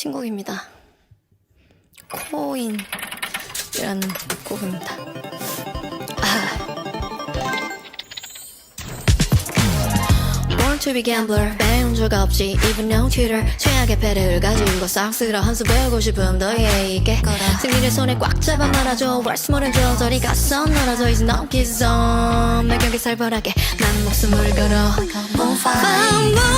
신곡입니다. 코인이라는 곡입니다. 아. Born to be gambler. 배운 적 없지. Even no tutor 최악의 패를 가지고 싹쓸어 한수 배우고 싶음 너에게 승리를 손에 꽉 잡아 말아줘. 월스 모른 줘 저리 가서 놀아줘. 이제 넘기 좀 매경기 살벌하게 난 목숨을 걸어. On fire